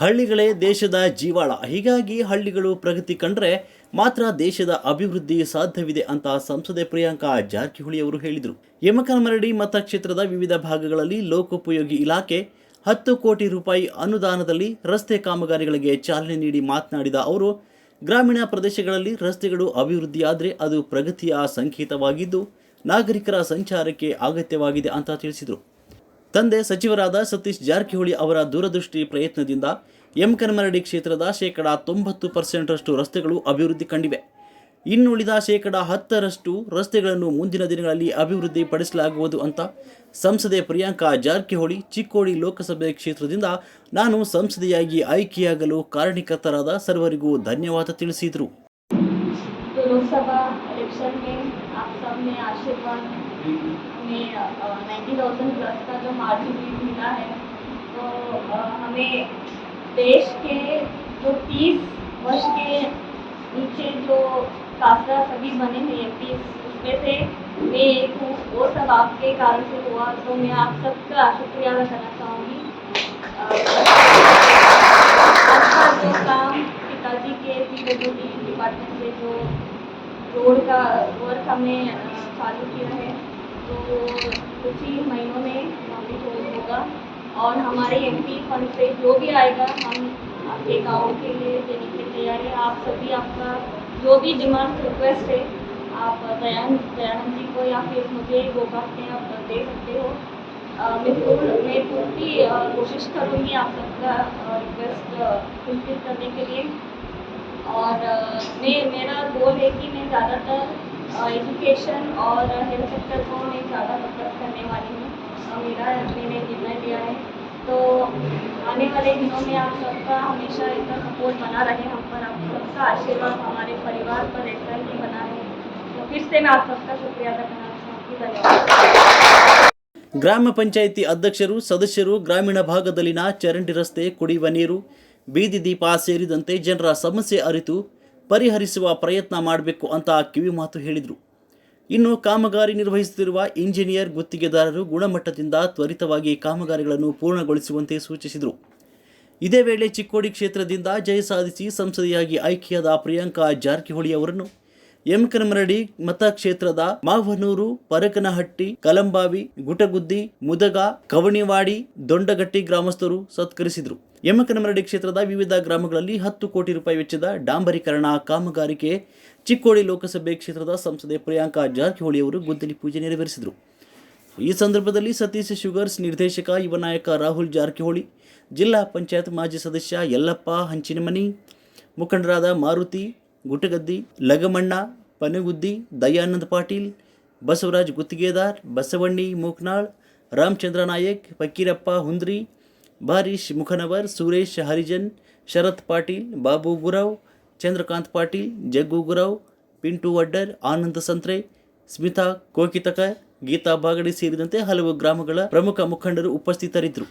ಹಳ್ಳಿಗಳೇ ದೇಶದ ಜೀವಾಳ. ಹೀಗಾಗಿ ಹಳ್ಳಿಗಳು ಪ್ರಗತಿ ಕಂಡ್ರೆ ಮಾತ್ರ ದೇಶದ ಅಭಿವೃದ್ಧಿ ಸಾಧ್ಯವಿದೆ ಅಂತ ಸಂಸದೆ ಪ್ರಿಯಾಂಕಾ ಜಾರಕಿಹೊಳಿ ಅವರು ಹೇಳಿದರು. ಯಮಕನಮರಡಿ ಮತಕ್ಷೇತ್ರದ ವಿವಿಧ ಭಾಗಗಳಲ್ಲಿ ಲೋಕೋಪಯೋಗಿ ಇಲಾಖೆ ಹತ್ತು ಕೋಟಿ ರೂಪಾಯಿ ಅನುದಾನದಲ್ಲಿ ರಸ್ತೆ ಕಾಮಗಾರಿಗಳಿಗೆ ಚಾಲನೆ ನೀಡಿ ಮಾತನಾಡಿದ ಅವರು, ಗ್ರಾಮೀಣ ಪ್ರದೇಶಗಳಲ್ಲಿ ರಸ್ತೆಗಳು ಅಭಿವೃದ್ಧಿಯಾದರೆ ಅದು ಪ್ರಗತಿಯ ಸಂಕೇತವಾಗಿದ್ದು, ನಾಗರಿಕರ ಸಂಚಾರಕ್ಕೆ ಅಗತ್ಯವಾಗಿದೆ ಅಂತ ತಿಳಿಸಿದರು. ತಂದೆ ಸಚಿವರಾದ ಸತೀಶ್ ಜಾರಕಿಹೊಳಿ ಅವರ ದೂರದೃಷ್ಟಿ ಪ್ರಯತ್ನದಿಂದ ಎಂ ಕನ್ಮರಡಿ ಕ್ಷೇತ್ರದ ಶೇಕಡ ತೊಂಬತ್ತು ಪರ್ಸೆಂಟರಷ್ಟು ರಸ್ತೆಗಳು ಅಭಿವೃದ್ಧಿ ಕಂಡಿವೆ. ಇನ್ನುಳಿದ ಶೇಕಡ ಹತ್ತರಷ್ಟು ರಸ್ತೆಗಳನ್ನು ಮುಂದಿನ ದಿನಗಳಲ್ಲಿ ಅಭಿವೃದ್ಧಿಪಡಿಸಲಾಗುವುದು ಅಂತ ಸಂಸದೆ ಪ್ರಿಯಾಂಕಾ ಜಾರಕಿಹೊಳಿ ಚಿಕ್ಕೋಡಿ ಲೋಕಸಭೆ ಕ್ಷೇತ್ರದಿಂದ ನಾನು ಸಂಸದೆಯಾಗಿ ಆಯ್ಕೆಯಾಗಲು ಕಾರಣೀಕರ್ತರಾದ ಸರ್ವರಿಗೂ ಧನ್ಯವಾದ ತಿಳಿಸಿದರು. ಲೋಕಸಭಾ ಎಲೆಕ್ಷನ್ ने आशीर्वाद हमें नाइन्टी थाउज़ेंड प्लस का जो मार्जिन मिला है तो हमें देश के जो तीस वर्ष के नीचे जो कासरा सभी बने हैं एम उसमें से मैं एक हूँ। वो सब आपके कारण से हुआ तो मैं आप सबका शुक्रिया अदा करना चाहूँगी। जो काम पिताजी के पी डब्ल्यू डी डिपार्टमेंट से जो रोड का वर्क हमने चालू किया है। तो कुछ ही महीनों में कंप्लीट हो, होगा। और हमारे एमपी फंड से जो भी आएगा, हम आपके गाँव के लिए देने के तैयार हैं। आप सभी आपका जो भी डिमांड रिक्वेस्ट है, आप दयानंद दयानंद जी को या फिर मुझे गोपाल में आप दे सकते हो। मैं मैं पूरी कोशिश करूँगी आप सबका रिक्वेस्ट फुलफिल करने के लिए। और अ, मैं मेरा गोल है कि मैं ज़्यादातर एजुकेशन और हेल्थ सेक्टर को मैं ज़्यादा फोकस करने वाली हूँ अ, मेरा मैंने निर्णय लिया है तो आने वाले दिनों में आप सबका हमेशा इतना सपोर्ट बना रहे हम पर आप सबका आशीर्वाद हमारे परिवार पर ऐसा ही बना रहे तो फिर से मैं आप सबका शुक्रिया अदा करना चाहूँगी धन्यवाद ಗ್ರಾಮ ಪಂಚಾಯಿತಿ ಅಧ್ಯಕ್ಷರು ಸದಸ್ಯರು ಗ್ರಾಮೀಣ ಭಾಗದಲ್ಲಿನ ಚರಂಡಿ ರಸ್ತೆ ಕುಡಿಯುವ ನೀರು ಬೀದಿ ದೀಪ ಸೇರಿದಂತೆ ಜನರ ಸಮಸ್ಯೆ ಅರಿತು ಪರಿಹರಿಸುವ ಪ್ರಯತ್ನ ಮಾಡಬೇಕು ಅಂತ ಕಿವಿಮಾತು ಹೇಳಿದರು. ಇನ್ನು ಕಾಮಗಾರಿ ನಿರ್ವಹಿಸುತ್ತಿರುವ ಇಂಜಿನಿಯರ್ ಗುತ್ತಿಗೆದಾರರು ಗುಣಮಟ್ಟದಿಂದ ತ್ವರಿತವಾಗಿ ಕಾಮಗಾರಿಗಳನ್ನು ಪೂರ್ಣಗೊಳಿಸುವಂತೆ ಸೂಚಿಸಿದರು. ಇದೇ ವೇಳೆ ಚಿಕ್ಕೋಡಿ ಕ್ಷೇತ್ರದಿಂದ ಜಯ ಸಾಧಿಸಿ ಸಂಸದೆಯಾಗಿ ಆಯ್ಕೆಯಾದ ಪ್ರಿಯಾಂಕಾ ಜಾರಕಿಹೊಳಿ ಅವರನ್ನು ಯಮಕನಮರಡಿ ಮತಕ್ಷೇತ್ರದ ಮಾವನೂರು, ಪರಕನಹಟ್ಟಿ, ಕಲಂಬಾವಿ, ಗುಟಗುದ್ದಿ, ಮುದಗ, ಕವಣಿವಾಡಿ, ದೊಂಡಗಟ್ಟಿ ಗ್ರಾಮಸ್ಥರು ಸತ್ಕರಿಸಿದರು. ಯಮಕನಮರಡಿ ಕ್ಷೇತ್ರದ ವಿವಿಧ ಗ್ರಾಮಗಳಲ್ಲಿ ಹತ್ತು ಕೋಟಿ ರೂಪಾಯಿ ವೆಚ್ಚದ ಡಾಂಬರೀಕರಣ ಕಾಮಗಾರಿಕೆ ಚಿಕ್ಕೋಡಿ ಲೋಕಸಭೆ ಕ್ಷೇತ್ರದ ಸಂಸದೆ ಪ್ರಿಯಾಂಕಾ ಜಾರಕಿಹೊಳಿ ಅವರು ಗುದ್ದಲಿ ಪೂಜೆ ನೆರವೇರಿಸಿದರು. ಈ ಸಂದರ್ಭದಲ್ಲಿ ಸತೀಶ್ ಶುಗರ್ಸ್ ನಿರ್ದೇಶಕ ಯುವ ನಾಯಕ ರಾಹುಲ್ ಜಾರಕಿಹೊಳಿ, ಜಿಲ್ಲಾ ಪಂಚಾಯತ್ ಮಾಜಿ ಸದಸ್ಯ ಯಲ್ಲಪ್ಪ ಹಂಚಿನಮನಿ, ಮುಖಂಡರಾದ ಮಾರುತಿ ಗುಟಗದ್ದಿ ಲಗಮಣ್ಣ, ಪನಗುದ್ದಿ, ದಯಾನಂದ ಪಾಟೀಲ್, ಬಸವರಾಜ್ ಗುತ್ತಿಗೆದಾರ್, ಬಸವಣ್ಣಿ ಮೂಕ್ನಾಳ್, ರಾಮಚಂದ್ರ ನಾಯಕ್, ಫಕೀರಪ್ಪ ಹುಂದ್ರಿ, ಬಾರೀಶ್ ಮುಖನವರ್, ಸುರೇಶ್ ಹರಿಜನ್, ಶರತ್ ಪಾಟೀಲ್, ಬಾಬು ಗುರಾವ್, ಚಂದ್ರಕಾಂತ್ ಪಾಟೀಲ್, ಜಗ್ಗು ಗುರಾವ್, ಪಿಂಟು ವಡ್ಡರ್, ಆನಂದ ಸಂತ್ರೆ, ಸ್ಮಿತಾ ಕೋಕಿತಕ, ಗೀತಾ ಬಾಗಡಿ ಸೇರಿದಂತೆ ಹಲವು ಗ್ರಾಮಗಳ ಪ್ರಮುಖ ಮುಖಂಡರು ಉಪಸ್ಥಿತರಿದ್ದರು.